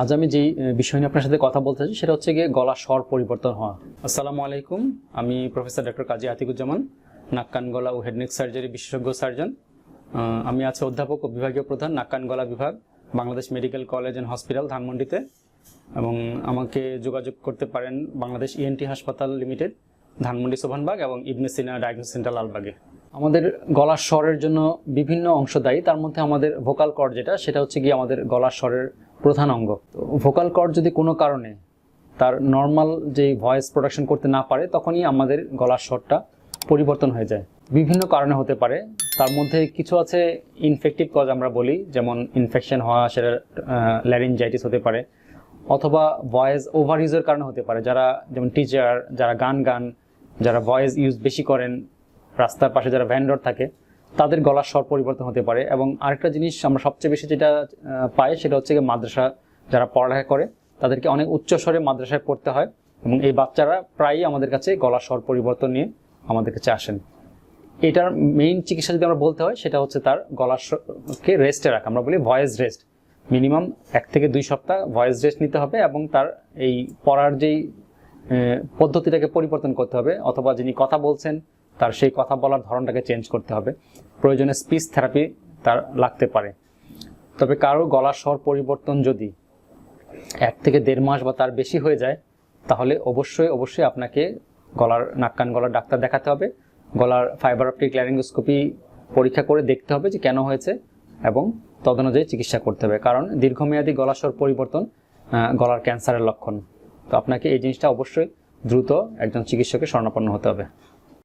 আজ আমি যেই বিষয় নিয়ে আপনার সাথে কথা বলতে চাই সেটা হচ্ছে গিয়ে গলা স্বর পরিবর্তন হওয়া। আসসালামু আলাইকুম, আমি প্রফেসর ডক্টর কাজী আতিকুজ্জামান নাক কান গলা ও হেডনেক সার্জারি বিশেষজ্ঞ সার্জন। আমি আছে অধ্যাপক ও বিভাগীয় প্রধান নাক কান গলা বিভাগ, Bangladesh medical college and hospital, ধানমন্ডিতে। এবং আমাকে যোগাযোগ করতে পারেন বাংলাদেশ ইএনটি হাসপাতাল লিমিটেড, ধানমন্ডি সোভানবাগ এবং ইবনে সিনা ডায়াগনোস সেন্টার লালবাগে। আমাদের গলার স্বরের জন্য বিভিন্ন অংশ দায়ী, তার মধ্যে আমাদের ভোকাল কর্ড যেটা, সেটা হচ্ছে গিয়ে আমাদের গলার স্বরের প্রধান অঙ্গ। ভোকাল কর্ড যদি কোনো কারণে তার নর্মাল যে ভয়েস প্রোডাকশন করতে না পারে, তখনই আমাদের গলার স্বরটা পরিবর্তন হয়ে যায়। বিভিন্ন কারণে হতে পারে। তার মধ্যে কিছু আছে ইনফেক্টিভ কজ আমরা বলি, যেমন ইনফেকশন হওয়া, সেটা ল্যারিনজাইটিস হতে পারে, অথবা ভয়েস ওভার ইউজের কারণে হতে পারে। যারা, যেমন টিচার যারা গান গান, যারা ভয়েস ইউজ বেশি করেন, রাস্তার পাশে যারা ভ্যান্ডর থাকে তাদের গলার স্বর পরিবর্তন হতে পারে এবং আরেকটা জিনিস আমরা সবচেয়ে বেশি যেটা পাই সেটা হচ্ছে গিয়ে মাদ্রাসা যারা পড়ালেখা করে, তাদেরকে অনেক উচ্চ স্বরে মাদ্রাসায় পড়তে হয় এবং এই বাচ্চারা প্রায়ই আমাদের কাছে গলার স্বর পরিবর্তন নিয়ে আমাদের কাছে আসেন। এটার মেইন চিকিৎসা যদি আমরা বলতে হয়, সেটা হচ্ছে তার গলার স্বরকে রেস্টে রাখা। আমরা বলি ভয়েস রেস্ট মিনিমাম এক থেকে দুই সপ্তাহ ভয়েস রেস্ট নিতে হবে এবং তার এই পড়ার যেই পদ্ধতিটাকে পরিবর্তন করতে হবে। অথবা যিনি কথা বলছেন তার সেই কথা বলার ধরনটাকে চেঞ্জ করতে হবে। প্রয়োজনে স্পিচ থেরাপি তার লাগতে পারে। তবে কারও গলার স্বর পরিবর্তন যদি এক থেকে দেড় মাস বা তার বেশি হয়ে যায়, তাহলে অবশ্যই অবশ্যই আপনাকে গলার, নাক কান গলার ডাক্তার দেখাতে হবে। গলার ফাইবার অপটিক ল্যারিঙ্গোস্কোপি পরীক্ষা করে দেখতে হবে যে কেন হয়েছে এবং তদনুযায়ী চিকিৎসা করতে হবে। কারণ দীর্ঘমেয়াদী গলার স্বর পরিবর্তন গলার ক্যান্সারের লক্ষণ। তো আপনাকে এই জিনিসটা অবশ্যই দ্রুত একজন চিকিৎসকের শরণাপন্ন হতে হবে।